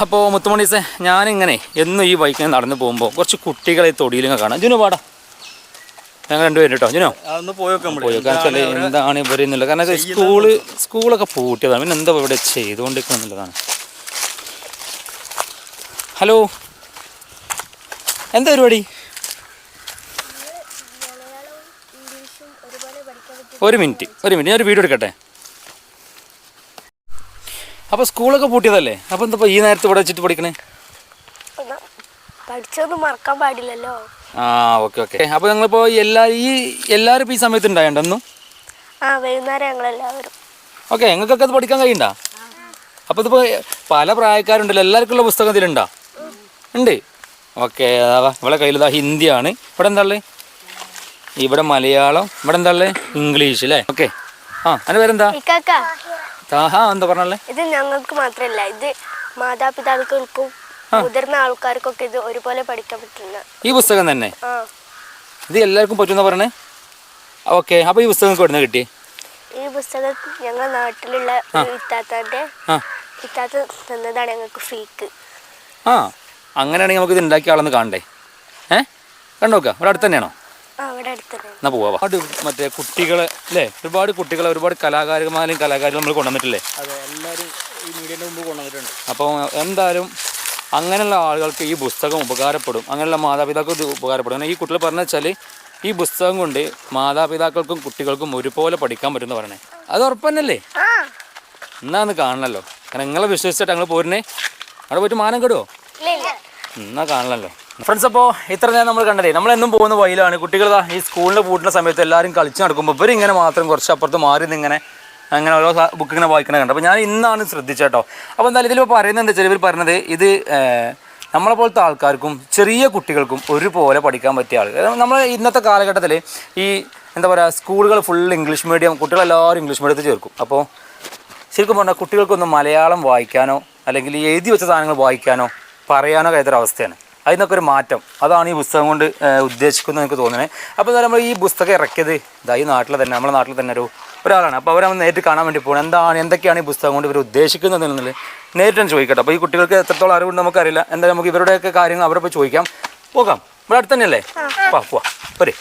അപ്പോൾ മുത്തുമണീസെ ഞാനിങ്ങനെ എന്നും ഈ ബൈക്കിൽ നടന്നു പോകുമ്പോൾ കുറച്ച് കുട്ടികളെ തൊടിയിലും കാണാം. ജുനു പാടാ. ഞങ്ങൾ രണ്ടുപേരും കേട്ടോ ജുനോ. അതൊന്ന് പോയൊക്കെ പോയോ കാരണം വെച്ചാൽ എന്താണ് ഇവർ എന്നുള്ളത്? കാരണം സ്കൂൾ സ്കൂളൊക്കെ പൂട്ടിയതാണ്. പിന്നെ എന്താ ഇവിടെ ചെയ്തുകൊണ്ടിരിക്കണം എന്നുള്ളതാണ്. ഹലോ. എന്താ പരിപാടി? ഒരു മിനിറ്റ്. ഒരു മിനിറ്റ്. ഞാൻ ഒരു വീഡിയോ എടുക്കട്ടെ? അപ്പോൾ സ്കൂളൊക്കെ പൂട്ടിയതല്ലേ? അപ്പോൾ എന്താ ഈ നേരത്തെ ഇവിടെ വെച്ചിട്ട് പഠിക്കണേ? പഠിച്ചൊന്നും മറക്കാൻ പാടില്ലല്ലോ. ആ ഓക്കെ ഓക്കെ. അപ്പോൾ ഞങ്ങളിപ്പോൾ എല്ലാ ഈ എല്ലാവരും ഇപ്പോൾ ഈ സമയത്ത് ഉണ്ടായണ്ടെന്നും ആ വൈകുന്നേരം ഞങ്ങളെല്ലാവരും. ഓക്കെ ഞങ്ങൾക്കൊക്കെ അത് പഠിക്കാൻ കഴിയണ്ട? അപ്പോൾ ഇതിപ്പോൾ പല പ്രായക്കാരുണ്ടല്ലോ എല്ലാവർക്കും ഉള്ള പുസ്തകം ഇതിലുണ്ടോ ഉണ്ട്? ഓക്കെ ഇവിടെ കയ്യിൽ ഹിന്ദിയാണ്. ഇവിടെ എന്താ ഉള്ളത് ഇവിടെ മലയാളം ഇവിടെ എന്താ ഉള്ളത് ഇംഗ്ലീഷ് അല്ലേ? ഓക്കെ. ആ അതിന് പേരെന്താ? താഹാ എന്താ പറഞ്ഞല്ലേ ഇത് ഞങ്ങൾക്ക് മാത്രമല്ല ഇത് മാതാപിതാക്കൾക്കും മുതിർന്ന ആൾക്കാർക്കൊക്കെ ഇത് ഒരുപോലെ പഠിക്കാൻ പറ്റുന്ന. ഈ പുസ്തകം തന്നെ? ഇത് എല്ലാവർക്കും പറ്റുന്ന പറഞ്ഞേ ഓക്കെ അപ്പോൾ ഈ പുസ്തകം എവിടെ നിന്ന് കിട്ടി ഈ പുസ്തകം ഞങ്ങളുടെ നാട്ടിലുള്ള ഇത്താത്താന്റെ ഇത്താത്ത തന്നതാണ് ഞങ്ങൾക്ക് ഫ്രീക്ക് ആ അങ്ങനെയാണെങ്കിൽ നമുക്ക് ഇത് ഉണ്ടാക്കിയ ആളൊന്ന് കാണണ്ടേ? ഏഹ് കണ്ടോക്കാം ഇവിടെ അടുത്ത് തന്നെയാണോ? എന്നാ പോവാ ഒരുപാട് മറ്റേ കുട്ടികളെ അല്ലേ? ഒരുപാട് കുട്ടികളെ ഒരുപാട് കലാകാരന്മാരെയും കലാകാരികളും നമ്മൾ കൊണ്ടുവന്നിട്ടില്ലേ? അപ്പോൾ എന്തായാലും അങ്ങനെയുള്ള ആളുകൾക്ക് ഈ പുസ്തകം ഉപകാരപ്പെടും. അങ്ങനെയുള്ള മാതാപിതാക്കൾക്ക് ഇത് ഉപകാരപ്പെടും. കാരണം ഈ കുട്ടികൾ പറഞ്ഞു വെച്ചാൽ ഈ പുസ്തകം കൊണ്ട് മാതാപിതാക്കൾക്കും കുട്ടികൾക്കും ഒരുപോലെ പഠിക്കാൻ പറ്റുമെന്ന് പറയണേ. അത് ഉറപ്പന്നല്ലേ? എന്നാ ഒന്ന് കാണണല്ലോ. കാരണം നിങ്ങളെ വിശ്വസിച്ചിട്ട് ഞങ്ങൾ പോരുന്നേ. അവിടെ പോയിട്ട് മാനം കെടുവോ? ഇല്ല ഇല്ല. എന്നാ കാണണല്ലോ. ഫ്രണ്ട്സ് അപ്പോൾ ഇത്ര നേരം നമ്മൾ കണ്ടതേ നമ്മളെന്നും പോകുന്ന വയലാണ് കുട്ടികൾ ഈ സ്കൂളിൽ പൂട്ടുന്ന സമയത്ത് എല്ലാവരും കളിച്ച് നടക്കുമ്പോൾ ഇവരിങ്ങനെ മാത്രം കുറച്ച് അപ്പുറത്ത് മാറി നിന്നിങ്ങനെ അങ്ങനെ ഓരോ ബുക്ക് ഇങ്ങനെ വായിക്കണ കണ്ടു. അപ്പോൾ ഞാൻ ഇന്നാണ് ശ്രദ്ധിച്ചേട്ടോ അപ്പോൾ എന്തായാലും ഇതിലിപ്പോൾ പറയുന്നത് എന്താ വെച്ചാൽ ഇവർ പറഞ്ഞത് ഇത് നമ്മളെപ്പോലത്തെ നമ്മളെ പോലത്തെ ആൾക്കാർക്കും ചെറിയ കുട്ടികൾക്കും ഒരുപോലെ പഠിക്കാൻ പറ്റിയ ആൾ നമ്മൾ ഇന്നത്തെ കാലഘട്ടത്തിൽ ഈ എന്താ പറയുക സ്കൂളുകൾ ഫുൾ ഇംഗ്ലീഷ് മീഡിയം കുട്ടികളെല്ലാവരും ഇംഗ്ലീഷ് മീഡിയത്തിൽ ചേർക്കും. അപ്പോൾ ശരിക്കും പറഞ്ഞാൽ കുട്ടികൾക്കൊന്നും മലയാളം വായിക്കാനോ അല്ലെങ്കിൽ എഴുതി വെച്ച സാധനങ്ങൾ വായിക്കാനോ പറയാനോ കഴിയാത്തൊരു അവസ്ഥയാണ് അതിനൊക്കെ ഒരു മാറ്റം. അതാണ് ഈ പുസ്തകം കൊണ്ട് ഉദ്ദേശിക്കുന്നത് എനിക്ക് തോന്നുന്നത് അപ്പോൾ നമ്മൾ ഈ പുസ്തകം ഇറക്കിയത് ഇതാ ഈ നാട്ടിൽ തന്നെ നമ്മുടെ നാട്ടിൽ തന്നെ ഒരു ഒരാളാണ്. അപ്പോൾ അവരെ നേരിട്ട് കാണാൻ വേണ്ടി പോകണം എന്താണ് എന്തൊക്കെയാണ് ഈ പുസ്തകം കൊണ്ട് ഇവർ ഉദ്ദേശിക്കുന്നത് എന്നുള്ളത് നേരിട്ട് ചോദിക്കട്ടെ. അപ്പോൾ ഈ കുട്ടികൾക്ക് എത്രത്തോളം അറിവുണ്ട് നമുക്കറിയില്ല. എന്തായാലും നമുക്ക് ഇവരുടെയൊക്കെ കാര്യങ്ങൾ അവരെ പോയി ചോദിക്കാം. പോകാം. ഇവിടെ അടുത്ത് തന്നെയല്ലേ വാ പോവാ. പോരെ.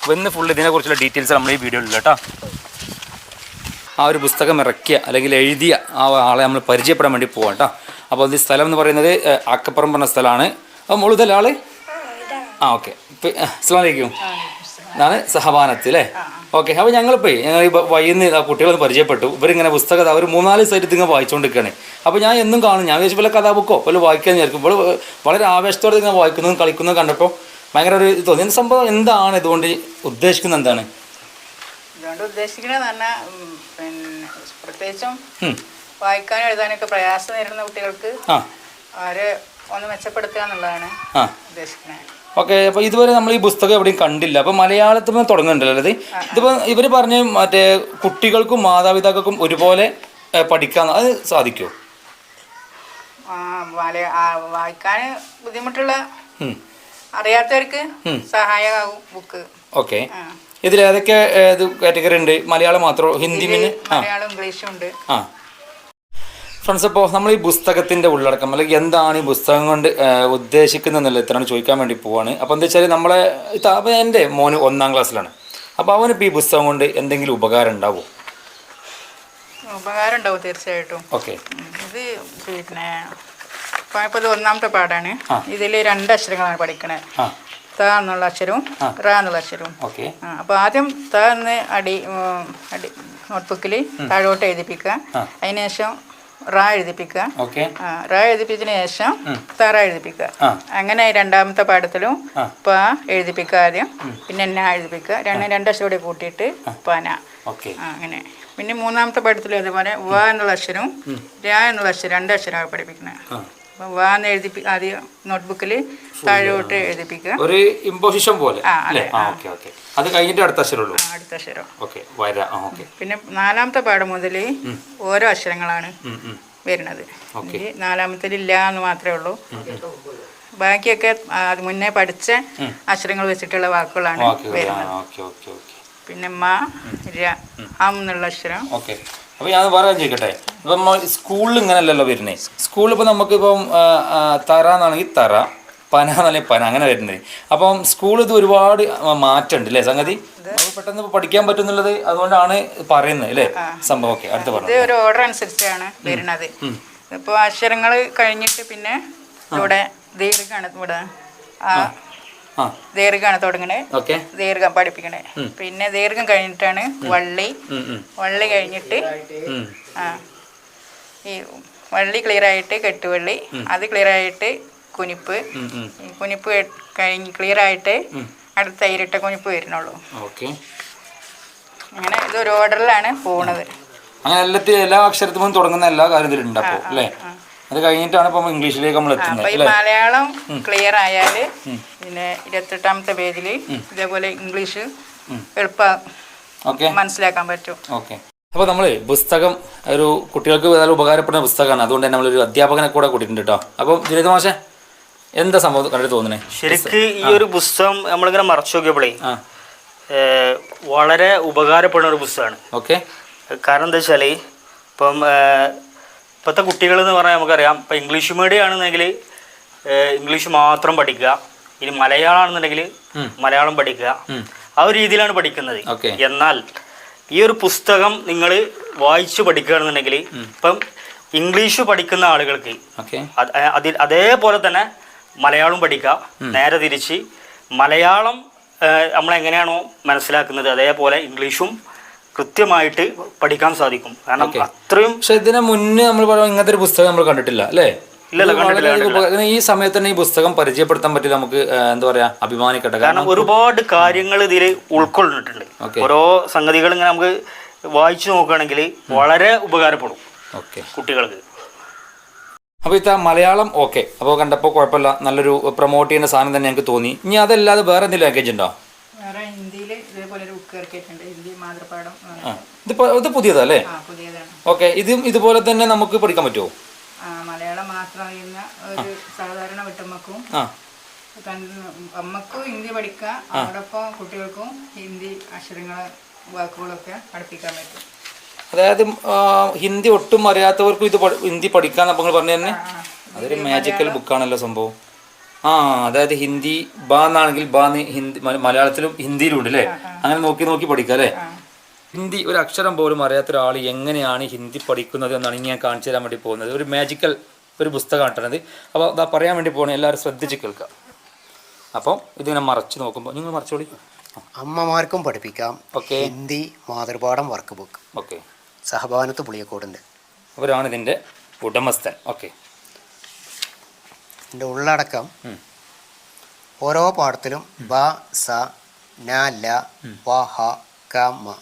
അപ്പോൾ ഇന്ന് ഫുൾ ഇതിനെക്കുറിച്ചുള്ള ഡീറ്റെയിൽസ് നമ്മൾ ഈ വീഡിയോയിൽ കേട്ടോ ആ ഒരു പുസ്തകം ഇറക്കിയ അല്ലെങ്കിൽ എഴുതിയ ആ ആളെ നമ്മൾ പരിചയപ്പെടാൻ വേണ്ടി പോവാം കേട്ടോ അപ്പോൾ ഈ സ്ഥലം എന്ന് പറയുന്നത് അക്കപ്പുറം പറഞ്ഞ സ്ഥലമാണ്. അപ്പോൾ മുഴുതല്ല ആൾ? ആ ഓക്കെ. അസ്സാം എന്നാണ് ഇതാണ് സഹബാനത്ത് അല്ലേ? ഓക്കെ അപ്പോൾ ഞങ്ങളിപ്പോൾ ഞങ്ങൾ ഈ വൈകുന്ന ആ കുട്ടികളൊന്ന് പരിചയപ്പെട്ടു. ഇവരിങ്ങനെ പുസ്തകം അവർ മൂന്നാൽ സൈറ്റ് ഇങ്ങനെ വായിച്ചുകൊണ്ടിരിക്കുകയാണ് അപ്പോൾ ഞാൻ എന്നും കാണും. ഞാൻ വിചാരിച്ചു വല്ല കഥാബുക്കോ വല്ല വായിക്കാൻ വിചാരിക്കും. ഇപ്പോൾ വളരെ ആവേശത്തോടെ ഇങ്ങനെ വായിക്കുന്നതും കളിക്കുന്നതും കണ്ടപ്പോൾ ഭയങ്കര ഒരു തോന്നി. എന്ത് സംഭവം? എന്താണ് ഇതുകൊണ്ട് ഉദ്ദേശിക്കുന്നത്? എന്താണ്? ഇതുകൊണ്ട് ഉദ്ദേശിക്കണതെന്ന് പറഞ്ഞാൽ പിന്നെ പ്രത്യേകിച്ചും. വായിക്കാനും എഴുതാനൊക്കെ പ്രയാസം നേരിടുന്ന കുട്ടികൾക്ക് അവരെ ഒന്ന് മെച്ചപ്പെടുത്തുക എന്നുള്ളതാണ് ഉദ്ദേശിക്കുന്നത് ഓക്കെ അപ്പോൾ ഇതുവരെ നമ്മൾ ഈ പുസ്തകം എവിടെയും കണ്ടില്ല. അപ്പോൾ മലയാളത്തിൽ നിന്ന് തുടങ്ങുന്നുണ്ടല്ലോ ഇത്? ഇതിപ്പോൾ ഇവർ പറഞ്ഞ മറ്റേ കുട്ടികൾക്കും മാതാപിതാക്കൾക്കും ഒരുപോലെ പഠിക്കാൻ അത് സാധിക്കുമോ വായിക്കാൻ ബുദ്ധിമുട്ടുള്ള അറിയാത്തവർക്ക് സഹായമാകും ബുക്ക്. ഓക്കെ. ഇതിൽ ഏതൊക്കെ കാറ്റഗറി ഉണ്ട്? മലയാളം മാത്രം? ഹിന്ദി മലയാളം ഇംഗ്ലീഷും ഉണ്ട്. ആ. ഫ്രണ്ട്സ് അപ്പോൾ നമ്മൾ ഈ പുസ്തകത്തിന്റെ ഉള്ളടക്കം അല്ലെങ്കിൽ എന്താണ് ഈ പുസ്തകം കൊണ്ട് ഉദ്ദേശിക്കുന്നത് എന്നുള്ളത് ഇത്രയാണ് ചോദിക്കാൻ വേണ്ടി പോവാണ്. അപ്പോൾ എന്താ വെച്ചാൽ നമ്മളെ അപ്പോൾ എന്റെ മോന് ഒന്നാം ക്ലാസ്സിലാണ്. അപ്പോൾ അവനിപ്പോൾ ഈ പുസ്തകം കൊണ്ട് എന്തെങ്കിലും ഉപകാരം ഉണ്ടാവുമോ ഉപകാരം ഉണ്ടാവും തീർച്ചയായിട്ടും. ഓക്കെ. ഇത് പിന്നെ ഇപ്പോൾ ഇത് ഒന്നാമത്തെ പാടാണ്. ഇതിൽ രണ്ട് അക്ഷരങ്ങളാണ് പഠിക്കണേ. ത എന്നുള്ള അക്ഷരവും റ എന്നുള്ള അക്ഷരവും. അപ്പൊ ആ, അപ്പോൾ ആദ്യം ത എന്ന് അടി അടി നോട്ട്ബുക്കിൽ താഴോട്ട് എഴുതിപ്പിക്കുക. അതിനുശേഷം റ എഴുതിപ്പിക്കുക. ഓക്കെ. റാ എഴുതിപ്പിച്ചതിന് ശേഷം തറ എഴുതിപ്പിക്കുക. അങ്ങനെ രണ്ടാമത്തെ പാഠത്തിലും. പ എഴുതിപ്പിക്കുക ആദ്യം. പിന്നെ ന എഴുതിപ്പിക്കുക. രണ്ട് രണ്ടക്ഷരം കൂടി കൂട്ടിയിട്ട് പന ഓക്കെ. അങ്ങനെ. പിന്നെ മൂന്നാമത്തെ പാഠത്തിലും അതുപോലെ വ എന്നുള്ള അക്ഷരവും ര എന്നുള്ള അക്ഷരം രണ്ടക്ഷരമാണ് പഠിപ്പിക്കുന്നത്. ആ. അപ്പോൾ വ എന്ന് എഴുതിപ്പി ആദ്യം നോട്ട്ബുക്കിൽ താഴോട്ട് എഴുതിപ്പിക്കുക. ഒരു ഇമ്പോസിഷൻ പോലെ അതെ, കഴിഞ്ഞിട്ട് അടുത്ത അക്ഷരമുള്ളൂ. അടുത്ത അക്ഷരം. പിന്നെ നാലാമത്തെ പാഠം മുതൽ ഓരോ അക്ഷരങ്ങളാണ്. വരുന്നത്. നാലാമത്തിൽ ഇല്ല എന്ന് മാത്രമേ ഉള്ളൂ. ബാക്കിയൊക്കെ മുന്നേ പഠിച്ച അക്ഷരങ്ങൾ വെച്ചിട്ടുള്ള വാക്കുകളാണ് വരുന്നത്. പിന്നെ മ ര അം എന്നുള്ള അക്ഷരം. ഓക്കെ. അപ്പോൾ ഞാൻ പറയാൻ ചോദിക്കട്ടെ? ഇപ്പം സ്കൂളിൽ ഇങ്ങനെയല്ലല്ലോ വരുന്നത് സ്കൂളിൽ ഇപ്പോൾ നമുക്കിപ്പം തറ എന്നാണെങ്കിൽ തറ പന എന്നാലും പന അങ്ങനെ വരുന്നത് അപ്പം സ്കൂളിൽ ഇത് ഒരുപാട് മാറ്റമുണ്ട് അല്ലേ സംഗതി? പെട്ടെന്ന് പഠിക്കാൻ പറ്റുന്നുള്ളത് അതുകൊണ്ടാണ് പറയുന്നത് അല്ലേ? സംഭവം ഓക്കെ അടുത്ത ഇത് പറഞ്ഞു. ഒരു ഓർഡർ അനുസരിച്ചാണ് വരുന്നത്. ഇപ്പോൾ അക്ഷരങ്ങൾ കഴിഞ്ഞിട്ട് പിന്നെ ഇവിടെ ദീർഘാണ് ഇവിടെ. ആ. ദീർഘമാണ് തുടങ്ങണേ. ഓക്കെ. ദീർഘം പഠിപ്പിക്കണേ. പിന്നെ ദീർഘം കഴിഞ്ഞിട്ടാണ് വള്ളി. വള്ളി കഴിഞ്ഞിട്ട് ആ. ഈ വള്ളി ക്ലിയർ ആയിട്ട് കെട്ടുവള്ളി. അത് ക്ലിയർ ആയിട്ട് കുനിപ്പ്. കുനിപ്പ് കഴിഞ്ഞ് ക്ലിയർ ആയിട്ട് അടുത്ത ഇരട്ട കുനിപ്പ് വരുന്നുള്ളൂ. ഓക്കെ. അങ്ങനെ ഒരു ഓർഡറിലാണ് പോണത്. അങ്ങനെ എല്ലാത്തിലും എല്ലാ അക്ഷരത്തിലും തുടങ്ങുന്ന എല്ലാ കാര്യത്തിലും ഉണ്ടാവും അല്ലേ? അത് കഴിഞ്ഞിട്ടാണ് ഇപ്പം ഇംഗ്ലീഷിലേക്ക് നമ്മൾ എത്തുന്നത് ഈ മലയാളം ക്ലിയർ ആയാൽ പിന്നെ ഇരുപത്തെട്ടാമത്തെ പേജിൽ ഇതേപോലെ ഇംഗ്ലീഷ് എളുപ്പം ഓക്കെ. മനസ്സിലാക്കാൻ പറ്റും. ഓക്കെ. അപ്പോൾ നമ്മൾ പുസ്തകം ഒരു കുട്ടികൾക്ക് നല്ല ഉപകാരപ്പെടുന്ന പുസ്തകമാണ്. അതുകൊണ്ട് തന്നെ നമ്മളൊരു അധ്യാപകനെ കൂടെ കൂട്ടിയിട്ടുണ്ട് കേട്ടോ. അപ്പം ജനിത മാഷെ എന്താ സംഭവം കണ്ടിട്ട് തോന്നുന്നത് ശരിക്ക് ഈ ഒരു പുസ്തകം നമ്മളിങ്ങനെ മറച്ചു നോക്കിയപ്പോഴേ വളരെ ഉപകാരപ്പെടുന്ന ഒരു പുസ്തകമാണ്. ഓക്കെ. കാരണം എന്താ വെച്ചാൽ ഇപ്പം ഇപ്പോഴത്തെ കുട്ടികൾ എന്ന് പറഞ്ഞാൽ നമുക്കറിയാം. ഇപ്പം ഇംഗ്ലീഷ് മീഡിയം ആണെന്നുണ്ടെങ്കിൽ ഇംഗ്ലീഷ് മാത്രം പഠിക്കുക. ഇനി മലയാളം ആണെന്നുണ്ടെങ്കിൽ മലയാളം പഠിക്കുക. ആ ഒരു രീതിയിലാണ് പഠിക്കുന്നത്. എന്നാൽ ഈ ഒരു പുസ്തകം നിങ്ങൾ വായിച്ചു പഠിക്കുകയാണെന്നുണ്ടെങ്കിൽ ഇപ്പം ഇംഗ്ലീഷ് പഠിക്കുന്ന ആളുകൾക്ക് അതിൽ അതേപോലെ തന്നെ മലയാളം പഠിക്കുക. നേരെ തിരിച്ച് മലയാളം നമ്മൾ എങ്ങനെയാണോ മനസ്സിലാക്കുന്നത് അതേപോലെ ഇംഗ്ലീഷും കൃത്യമായിട്ട് പഠിക്കാൻ സാധിക്കും. കാരണം. അത്രയും പക്ഷെ ഇതിനു മുന്നേ നമ്മൾ പറയുമ്പോൾ ഇങ്ങനത്തെ ഒരു പുസ്തകം നമ്മൾ കണ്ടിട്ടില്ല അല്ലേ? ഈ സമയത്ത് തന്നെ ഈ പുസ്തകം പരിചയപ്പെടുത്താൻ പറ്റി നമുക്ക് എന്താ പറയാ അഭിമാനിക്കട്ടെ. കാരണം ഒരുപാട് കാര്യങ്ങൾ ഇതിൽ ഉൾക്കൊള്ളിട്ടുണ്ട്. ഓരോ സംഗതികൾ ഇങ്ങനെ നമുക്ക് വായിച്ചു നോക്കുകയാണെങ്കിൽ വളരെ ഉപകാരപ്പെടും ഓക്കെ. കുട്ടികൾക്ക്. അപ്പോൾ ഇത്ത മലയാളം ഓക്കെ. അപ്പോൾ കണ്ടപ്പോൾ കുഴപ്പമില്ല. നല്ലൊരു പ്രൊമോട്ട് ചെയ്യുന്ന സാധനം തന്നെ ഞങ്ങൾക്ക് തോന്നി. ഇനി അതല്ലാതെ വേറെ എന്തെങ്കിലും ലാംഗ്വേജ് ഉണ്ടോ? വേറെ ഹിന്ദിയിൽ ഇതേപോലെ ഒരു ബുക്ക് ഇറക്കിയിട്ടുണ്ട്. ഹിന്ദി മാതൃപാഠം ആ ഇത് പുതിയതല്ലേ? പുതിയതാണ്. ഓക്കെ ഇതും ഇതുപോലെ തന്നെ നമുക്ക് പഠിക്കാൻ പറ്റുമോ മലയാളം മാത്രം അറിയുന്ന ഒരു സാധാരണ വീട്ടമ്മക്കും അമ്മക്കും ഹിന്ദി പഠിക്കാം അതോടൊപ്പം കുട്ടികൾക്കും ഹിന്ദി അക്ഷരങ്ങൾ വാക്കുകളൊക്കെ പഠിപ്പിക്കാൻ പറ്റും. അതായത് ഹിന്ദി ഒട്ടും അറിയാത്തവർക്കും ഇത് ഹിന്ദി പഠിക്കാൻ നമ്മൾ പറഞ്ഞു തന്നെ? അതൊരു മാജിക്കൽ ബുക്കാണല്ലോ സംഭവം. ആ അതായത് ഹിന്ദി ബാ എന്നാണെങ്കിൽ ബാ ഹിന്ദി മലയാളത്തിലും ഹിന്ദിയിലും ഉണ്ട് അല്ലേ അങ്ങനെ നോക്കി നോക്കി പഠിക്കാം അല്ലേ ഹിന്ദി ഒരു അക്ഷരം പോലും അറിയാത്ത ഒരാൾ എങ്ങനെയാണ് ഹിന്ദി പഠിക്കുന്നത് എന്നാണ് ഇനി ഞാൻ കാണിച്ചു തരാൻ വേണ്ടി പോകുന്നത്. ഒരു മാജിക്കൽ ഒരു പുസ്തകമാണ് കിട്ടണത് അപ്പോൾ അതാ പറയാൻ വേണ്ടി പോകണേ എല്ലാവരും ശ്രദ്ധിച്ച് കേൾക്കാം അപ്പം ഇതിങ്ങനെ മറച്ച് നോക്കുമ്പോൾ നിങ്ങൾ മറച്ചോളി. അമ്മമാർക്കും പഠിപ്പിക്കാം. ഓക്കെ ഹിന്ദി മാതൃപാഠം വർക്ക് ബുക്ക്. ഓക്കെ സഹഭാനത്ത് പുളിയക്കോടുണ്ട്. അവരാണ് ഇതിന്റെ ഉടമസ്ഥൻ. ഓക്കെ ഇതിന്റെ ഉള്ളടക്കം ഓരോ പാഠത്തിലും ബ സ ന ല വ ഹ ക മ.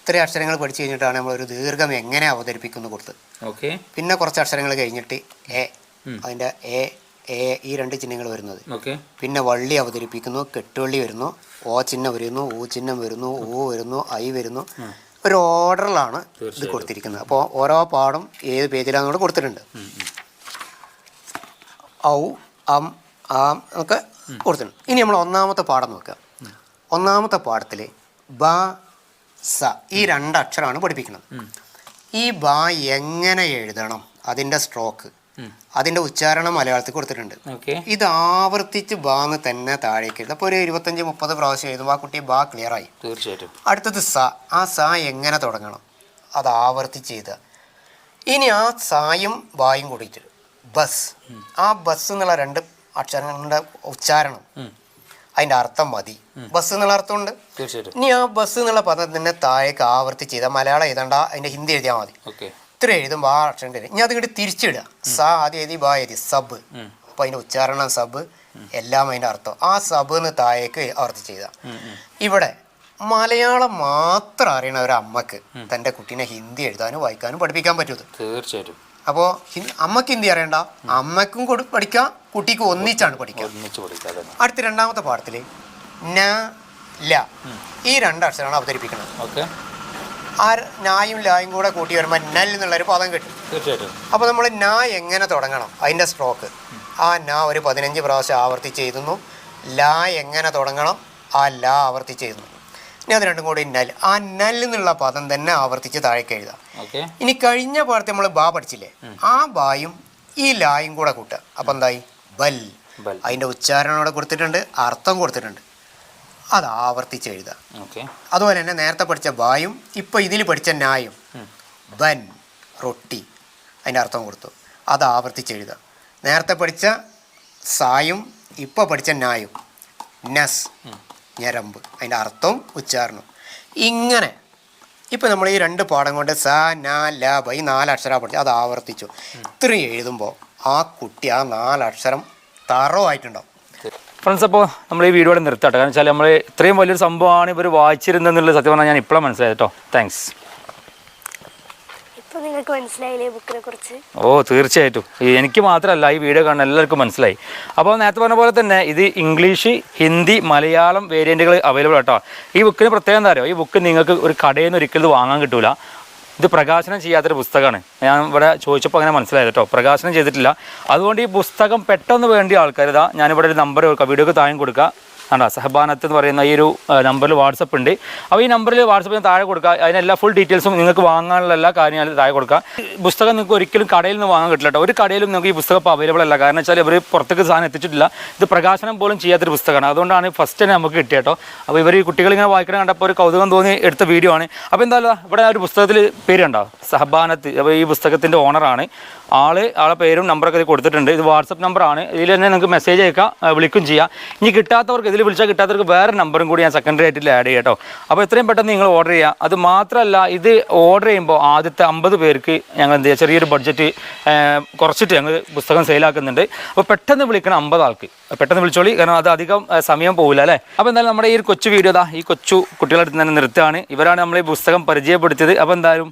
ഇത്രയും അക്ഷരങ്ങൾ പഠിച്ചു കഴിഞ്ഞിട്ടാണ് നമ്മൾ ഒരു ദീർഘം എങ്ങനെ അവതരിപ്പിക്കുന്നു കൊടുത്ത്. ഓക്കെ. പിന്നെ കുറച്ച് അക്ഷരങ്ങൾ കഴിഞ്ഞിട്ട് എ അതിന്റെ എ എ ഈ രണ്ട് ചിഹ്നങ്ങൾ വരുന്നത്. ഓക്കെ. പിന്നെ വള്ളി അവതരിപ്പിക്കുന്നു കെട്ടുവള്ളി വരുന്നു ഓ ചിഹ്നം വരുന്നു ഊ ചിഹ്നം വരുന്നു ഊ വരുന്നു ഐ വരുന്നു. ഒരു ഓർഡറിലാണ് ഇത് കൊടുത്തിരിക്കുന്നത്. അപ്പോൾ ഓരോ പാടും ഏത് പേജിലാണെന്നോട് കൊടുത്തിട്ടുണ്ട്. ഔ അം ആം ഒക്കെ കൊടുത്തിട്ടുണ്ട്. ഇനി നമ്മൾ ഒന്നാമത്തെ പാഠം നോക്കുക ഒന്നാമത്തെ പാഠത്തിൽ ബ സ. ഈ രണ്ട് അക്ഷരമാണ് പഠിപ്പിക്കുന്നത്. ഈ ബാ എങ്ങനെ എഴുതണം? അതിന്റെ സ്ട്രോക്ക് അതിന്റെ ഉച്ചാരണം മലയാളത്തിൽ കൊടുത്തിട്ടുണ്ട്. ഇത് ആവർത്തിച്ച് ബാ എന്ന് തന്നെ താഴേക്ക് എഴുതും. അപ്പോൾ ഒരു ഇരുപത്തഞ്ച് മുപ്പത് പ്രാവശ്യം എഴുതുമ്പോൾ ആ കുട്ടി ബാ ക്ലിയർ ആയി. തീർച്ചയായിട്ടും. അടുത്തത് സ. ആ സ എങ്ങനെ തുടങ്ങണം? അത് ആവർത്തിച്ച് എഴുതുക. ഇനി ആ സായും ബായും കൂടിയിട്ട്. ബസ്. ആ ബസ് എന്നുള്ള രണ്ട് അക്ഷരങ്ങളുടെ ഉച്ചാരണം. അതിന്റെ അർത്ഥം മതി. ബസ് എന്നുള്ള അർത്ഥമുണ്ട്. തീർച്ചയായിട്ടും. ഇനി ആ ബസ് എന്നുള്ള പദം തന്നെ താഴേക്ക് ആവർത്തിച്ച് ചെയ്താൽ മലയാളം എഴുതണ്ട അതിന്റെ ഹിന്ദി എഴുതിയാൽ മതി. ഇത്ര എഴുതുമ്പോൾ ആ അക്ഷരം തരും ഇനി അത് ഇങ്ങോട്ട് തിരിച്ചിടുക സ ആദ്യം എഴുതി ബാ എഴുതി സബ്. അപ്പൊ അതിന്റെ ഉച്ചാരണം സബ്. എല്ലാം അതിന്റെ അർത്ഥം. ആ സബ് എന്ന് താഴേക്ക് ആവർത്തി ചെയ്ത. ഇവിടെ മലയാളം മാത്രം അറിയണ ഒരു അമ്മയ്ക്ക് തന്റെ കുട്ടീനെ ഹിന്ദി എഴുതാനും വായിക്കാനും പഠിപ്പിക്കാൻ പറ്റുന്നത് തീർച്ചയായിട്ടും. അപ്പോൾ അമ്മയ്ക്ക് എന്ത് അറിയണ്ട അമ്മക്കും കൊടു പഠിക്കാം കുട്ടിക്ക് ഒന്നിച്ചാണ് പഠിക്കുക അടുത്ത രണ്ടാമത്തെ പാഠത്തിൽ ന ല. ഈ രണ്ട് അക്ഷരമാണ് അവതരിപ്പിക്കുന്നത് ഓക്കെ. ആ നായും ലായും കൂടെ കൂട്ടി വരുമ്പോൾ നൽ എന്നുള്ളൊരു പദം കിട്ടും. തീർച്ചയായിട്ടും. അപ്പോൾ നമ്മൾ നാ എങ്ങനെ തുടങ്ങണം? അതിന്റെ സ്ട്രോക്ക് ആ നാ ഒരു പതിനഞ്ച് പ്രാവശ്യം ആവർത്തിച്ച് എഴുതുന്നു ലാ എങ്ങനെ തുടങ്ങണം? ആ ലാ ആവർത്തിച്ച് എഴുതുന്നു ഇനി അത് രണ്ടും കൂടി നൽ ആ നൽ എന്നുള്ള പദം തന്നെ ആവർത്തിച്ച് താഴേക്ക് എഴുതാം. ഇനി കഴിഞ്ഞ പാടത്ത് നമ്മൾ ബാ പഠിച്ചില്ലേ? ആ ബായും ഈ ലായും കൂടെ കൂട്ടുക. അപ്പം എന്തായി? ബൽ. അതിന്റെ ഉച്ചാരണം അവിടെ കൊടുത്തിട്ടുണ്ട് അർത്ഥം കൊടുത്തിട്ടുണ്ട്. അത് ആവർത്തിച്ച് എഴുതുക അതുപോലെ തന്നെ നേരത്തെ പഠിച്ച ബായും ഇപ്പോൾ ഇതിൽ പഠിച്ച നായും. ബൻ റൊട്ടി അതിന്റെ അർത്ഥം കൊടുത്തു. അത് ആവർത്തിച്ച് എഴുതുക നേരത്തെ പഠിച്ച സായും ഇപ്പോൾ പഠിച്ച നായും. നസ്. ഞരമ്പ്. അതിന്റെ അർത്ഥവും ഉച്ചാരണം. ഇങ്ങനെ. ഇപ്പം നമ്മൾ ഈ രണ്ട് പാഠം കൊണ്ട് സ ന ല ബ ഈ നാലക്ഷരം പഠിച്ചു അത് ആവർത്തിച്ചു. ഇത്രയും എഴുതുമ്പോൾ ആ കുട്ടി ആ നാലക്ഷരം തറോ ആയിട്ടുണ്ടാവും ഫ്രണ്ട്സ് അപ്പോൾ നമ്മൾ ഈ വീഡിയോ നിർത്തട്ടെ കാരണം വെച്ചാൽ നമ്മൾ ഇത്രയും വലിയൊരു സംഭവമാണ് ഇവർ വായിച്ചിരുന്നെന്നുള്ളത് സത്യം പറഞ്ഞാൽ ഞാൻ ഇപ്പോഴാണ് മനസ്സിലായത് കേട്ടോ താങ്ക്സ് ഓ തീർച്ചയായിട്ടും. എനിക്ക് മാത്രമല്ല ഈ വീഡിയോ കാണുന്ന എല്ലാവർക്കും മനസ്സിലായി. അപ്പോൾ നേരത്തെ പറഞ്ഞ പോലെ തന്നെ ഇത് ഇംഗ്ലീഷ് ഹിന്ദി മലയാളം വേരിയന്റുകൾ അവൈലബിൾ ആട്ടോ. ഈ ബുക്കിന് പ്രത്യേകം എന്താ അറിയോ? ഈ ബുക്ക് നിങ്ങൾക്ക് ഒരു കടയിൽ നിന്ന് ഒരിക്കലും വാങ്ങാൻ കിട്ടൂല. ഇത് പ്രകാശനം ചെയ്യാത്തൊരു പുസ്തകമാണ്. ഞാൻ ഇവിടെ ചോദിച്ചപ്പോൾ അങ്ങനെ മനസ്സിലായത് കേട്ടോ പ്രകാശനം ചെയ്തിട്ടില്ല. അതുകൊണ്ട് ഈ പുസ്തകം പെട്ടെന്ന് വേണ്ടി ആൾക്കാർ ഇതാ ഞാനിവിടെ ഒരു നമ്പർ വീഡിയോക്ക് താഴെ കൊടുക്കുക ആണോ സഹബാനത്ത് എന്ന് പറയുന്ന ഈ ഒരു നമ്പറിൽ വാട്സപ്പ് ഉണ്ട്. അപ്പോൾ ഈ നമ്പറിൽ വാട്സപ്പിന് താഴെ കൊടുക്കുക അതിനെല്ലാ ഫുൾ ഡീറ്റെയിൽസും നിങ്ങൾക്ക് വാങ്ങാനുള്ള എല്ലാ കാര്യങ്ങളും താഴെ കൊടുക്കുക പുസ്തകം നിങ്ങൾക്ക് ഒരിക്കലും കടയിൽ നിന്ന് വാങ്ങാൻ കിട്ടില്ല കേട്ടോ. ഒരു കടയിലും നിങ്ങൾക്ക് ഈ പുസ്തകം ഇപ്പോൾ അവൈലബിൾ അല്ല. കാരണം വെച്ചാൽ ഇവർ പുറത്തേക്ക് സാധനം എത്തിച്ചിട്ടില്ല. ഇത് പ്രകാശനം പോലും ചെയ്യാത്തൊരു പുസ്തകമാണ്. അതുകൊണ്ടാണ് ഫസ്റ്റ് തന്നെ നമുക്ക് കിട്ടിയ കേട്ടോ. അപ്പോൾ ഇവർ ഈ കുട്ടികൾ ഇങ്ങനെ വായിക്കണം കണ്ടപ്പോൾ ഒരു കൗതുകം തോന്നി എടുത്ത വീഡിയോ ആണ്. അപ്പോൾ എന്തായാലും ഇവിടെ ഒരു പുസ്തകത്തിൽ പേരുണ്ടോ സഹബാനത്ത്. അപ്പോൾ ഈ പുസ്തകത്തിന്റെ ഓണറാണ് ആൾ ആളെ പേരും നമ്പറൊക്കെ കൊടുത്തിട്ടുണ്ട്. ഇത് വാട്സപ്പ് നമ്പറാണ് ഇതിൽ തന്നെ നിങ്ങൾക്ക് മെസ്സേജ് അയക്കാം. വിളിക്കും ചെയ്യാം. ഇനി കിട്ടാത്തവർക്ക് ഇതിൽ വിളിച്ചാൽ കിട്ടാത്തവർക്ക് വേറെ നമ്പറും കൂടി ഞാൻ സെക്കൻഡറി ആയിട്ട് ആഡ് ചെയ്യാം കേട്ടോ അപ്പോൾ എത്രയും പെട്ടെന്ന് നിങ്ങൾ ഓർഡർ ചെയ്യുക അത് മാത്രമല്ല ഇത് ഓർഡർ ചെയ്യുമ്പോൾ ആദ്യത്തെ അമ്പത് പേർക്ക് ഞങ്ങൾ എന്ത് ചെയ്യുക ചെറിയൊരു ബഡ്ജറ്റ് കുറച്ചിട്ട് ഞങ്ങൾ പുസ്തകം സെയിലാക്കുന്നുണ്ട് അപ്പോൾ പെട്ടെന്ന് വിളിക്കണം അമ്പത് ആൾക്ക്. പെട്ടെന്ന് വിളിച്ചോളി കാരണം അത് അധികം സമയം പോകില്ല അല്ലേ? അപ്പോൾ എന്തായാലും നമ്മുടെ ഈ ഒരു കൊച്ചു വീഡിയോ ദാ ഈ കൊച്ചു കുട്ടികളുടെ അടുത്ത് തന്നെ നിർത്തുകയാണ്. ഇവരാണ് നമ്മൾ ഈ പുസ്തകം പരിചയപ്പെടുത്തിയത്. അപ്പോൾ എന്തായാലും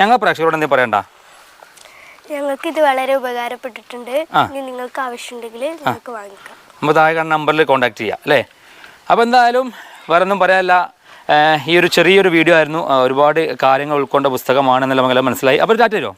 ഞങ്ങൾ പ്രേക്ഷകരോട് എന്തെങ്കിലും പറയണ്ട? ഞങ്ങൾക്ക് ഇത് വളരെ ഉപകാരപ്പെട്ടിട്ടുണ്ട്. നിങ്ങൾക്ക് ആവശ്യമുണ്ടെങ്കിൽ നിങ്ങൾക്ക് വാങ്ങിക്കാം. നമ്മൾ താഴെ കാണുന്ന നമ്പറിൽ കോൺടാക്ട് ചെയ്യാം അല്ലേ? അപ്പോൾ എന്തായാലും വേറെ ഒന്നും പറയാനില്ല ഈ ഒരു ചെറിയൊരു വീഡിയോ ആയിരുന്നു. ഒരുപാട് കാര്യങ്ങൾ ഉൾക്കൊണ്ട പുസ്തകമാണെന്നുള്ള മനസ്സിലായി. അപ്പോൾ ചാറ്റ് തരുമോ